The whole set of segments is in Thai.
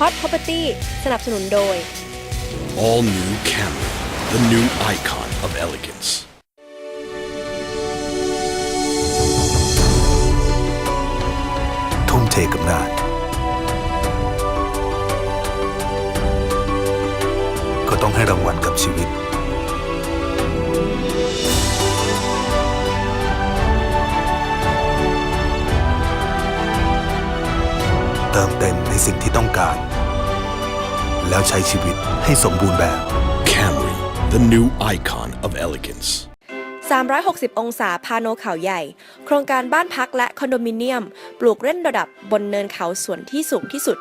Hot Property สนับสนุนโดย All new Camry, the new icon of elegance. ทุ่มเทกับงานก็ต้องให้รางวัลกับชีวิต สิ่งที่ต้องการ แล้วใช้ชีวิตให้สมบูรณ์แบบ Camry, the new icon of elegance. 360 องศาพาโนเขาใหญ่ โครงการบ้านพักและคอนโดมิเนียม ปลูกเล่นระดับบนเนินเขาส่วนที่สูงที่สุด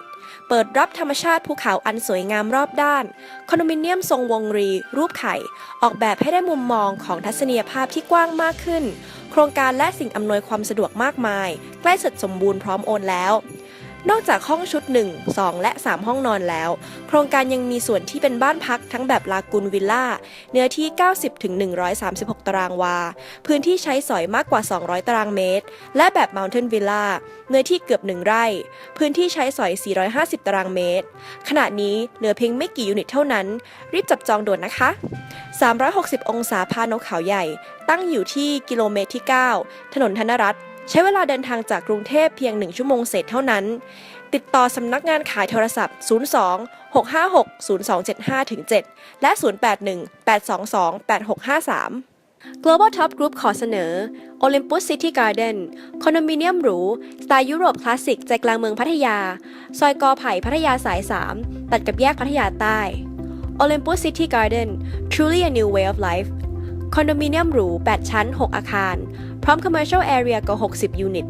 เปิดรับธรรมชาติภูเขาอันสวยงามรอบด้าน คอนโดมิเนียมทรงวงรี รูปไข่ ออกแบบให้ได้มุมมองของทัศนียภาพที่กว้างมากขึ้น โครงการและสิ่งอำนวยความสะดวกมากมาย ใกล้เสร็จสมบูรณ์พร้อมโอนแล้ว นอกจากห้องชุด 1 2 และ 3 ห้องนอนแล้ว โครงการยังมีส่วนที่เป็นบ้านพักทั้งแบบลากูนวิลล่า เนื้อที่ 90-136 ตารางวา พื้นที่ใช้สอยมากกว่า 200 ตารางเมตร และแบบ Mountain Villa เนื้อที่เกือบ 1 ไร่ พื้นที่ใช้สอย 450 ตารางเมตร ขณะนี้เหลือเพียงไม่กี่ยูนิตเท่านั้น รีบจับจองด่วนนะคะ 360 องศาพานกเขาใหญ่ ตั้งอยู่ที่กิโลเมตรที่ 9 ถนนธนรัตน์ ใช้เวลาเดินทางจากกรุงเทพเพียง 1 ชั่วโมงเศษเท่านั้น ติดต่อสำนักงานขายโทรศัพท์ 02 656 0275 7 และ 081 822 8653 Global Top Group ขอเสนอ Olympus City Garden คอนโดมิเนียมหรู สไตล์ยุโรปคลาสสิกใจกลางเมืองพัทยา ซอยกอไผ่พัทยาสาย 3 ตัดกับแยกพัทยาใต้ Olympus City Garden truly a new way of life คอนโดมิเนียมหรู 8 ชั้น 6 อาคาร ร้อม Commercial Area กว่า 60 ยูนิต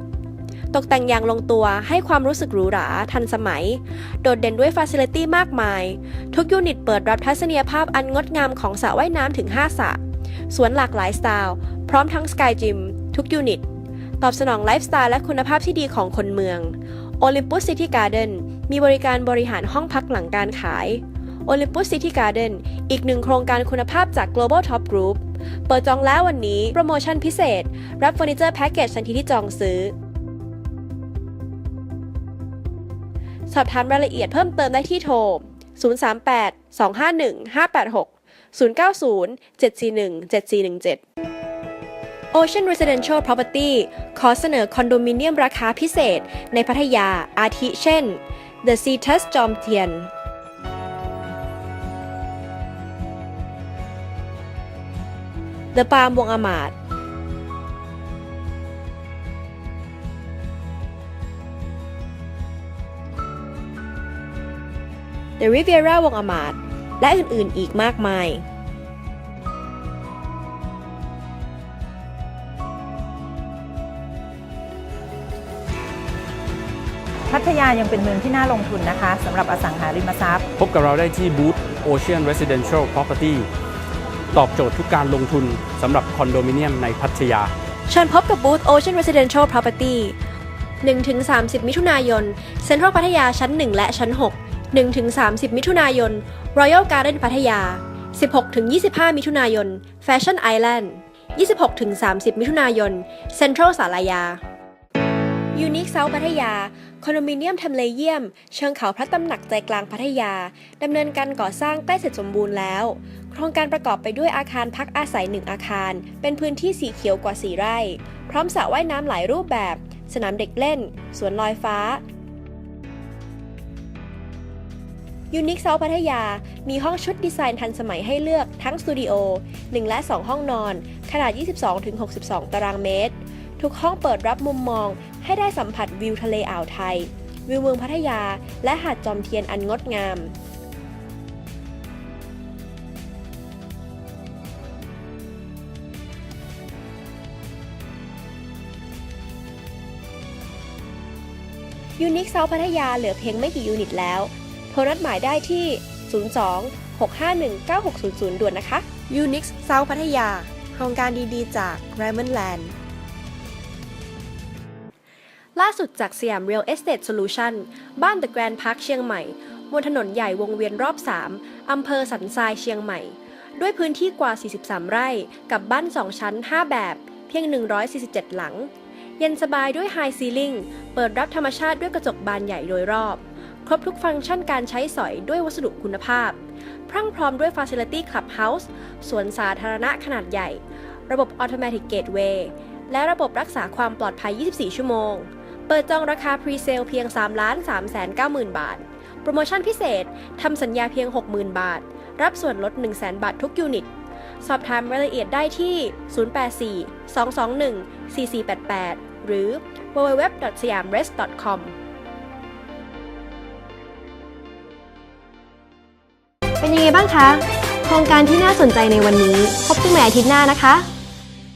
ตกแต่งอย่างลงตัวให้ความรู้สึกหรูหราทันสมัย โดดเด่นด้วยฟ a ซิลิตี้มากมาย ทุกยูนิตเปิดรับทัศนียภาพอันงดงามของสระว่ายน้ำถึง 5 สระสวนหลากหลายสไตล์ พร้อมทั้งสกายจิมทุกยูนิต ตอบสนองไลฟ์สไตล์และคุณภาพที่ดีของคนเมือง Olympus City Garden มีบริการบริหารห้องพักหลังการขาย Olympus City Garden อีกหนึ่งโครงการคุณภาพจาก Global Top Group เปิดจองแล้ววันนี้ โปรโมชั่นพิเศษ รับเฟอร์นิเจอร์แพ็กเกจทันทีที่จองซื้อ สอบถามรายละเอียดเพิ่มเติมได้ที่โทร 038 251 586 090 741 7417 Ocean Residential Property ขอเสนอคอนโดมิเนียมราคาพิเศษในพัทยาอาทิเช่น The Cetus จอมเทียน The Palm วงอามาด The Riviera วงอามาดและอื่นๆอีกมากมายพัทยายังเป็นเมืองที่น่าลงทุนนะคะสำหรับอสังหาริมทรัพย์ พบกับเราได้ที่บูธ Ocean Residential Property ตอบโจทย์ทุกการลงทุนสำหรับคอนโดมิเนียมในพัทยา เชิญพบกับบูธ Ocean Residential Property 1-30 มิถุนายน เซ็นทรัลพัทยาชั้น 1 และชั้น 6 1-30 มิถุนายน Royal Garden พัทยา 16-25 มิถุนายน Fashion Island 26-30 มิถุนายน Central สารยา ยูนิคเซาพัทยา คอนโดมิเนียมทำเลเยี่ยม เชิงเขาพระตำหนักใจกลางพัทยา ดำเนินการก่อสร้างใกล้เสร็จสมบูรณ์แล้ว โครงการประกอบไปด้วยอาคารพักอาศัยหนึ่งอาคาร เป็นพื้นที่สีเขียวกว่า4ไร่ พร้อมสระว่ายน้ำหลายรูปแบบ สนามเด็กเล่น สวนลอยฟ้ายูนิคเซาพัทยา มีห้องชุดดีไซน์ทันสมัยให้เลือกทั้งสตูดิโอ 1 และ 2 ห้องนอน ขนาด 22-62 ตารางเมตร ทุกห้องเปิดรับมุมมอง ให้ได้สัมผัสวิวทะเลอ่าวไทย วิวเมืองพัทยา และหาดจอมเทียนอันงดงามยูนิคเซาพัทยาเหลือเพียงไม่กี่ยูนิตแล้ว โทรนัดหมายได้ที่ 02 651 9600 ด่วนนะคะ Unix เซาพัทยา โครงการดีๆ จาก r a m o n d Land ล่าสุดจากสยาม Real Estate Solution บ้าน The Grand Park เชียงใหม่บนถนนใหญ่วงเวียนรอบ 3 อำเภอสันทรายเชียงใหม่ ด้วยพื้นที่กว่า 43 ไร่ กับบ้าน 2 ชั้น 5 แบบ เพียง 147 หลัง เย็นสบายด้วย High Ceiling เปิดรับธรรมชาติด้วยกระจกบานใหญ่โดยรอบ ครบทุกฟังก์ชันการใช้สอยด้วยวัสดุคุณภาพ พรั่งพร้อมด้วย Facility Clubhouse สวนสาธารณะขนาดใหญ่ ระบบ Automatic Gateway และระบบรักษาความปลอดภัย 24 ชั่วโมง เปิดจองราคา Pre-sale เพียง 3 3 9 0 0 0 0 บาท โปรโมชั่นพิเศษ ทำสัญญาเพียง 60,000 บาท รับส่วนลด 100,000 บาททุกยูนิต สอบถามรายละเอียดได้ที่ 084 221 4488 หรือ www.siamrest.com เป็นยังไงบ้างคะ โครงการที่น่าสนใจในวันนี้ พบกันใหม่อาทิตย์หน้านะคะ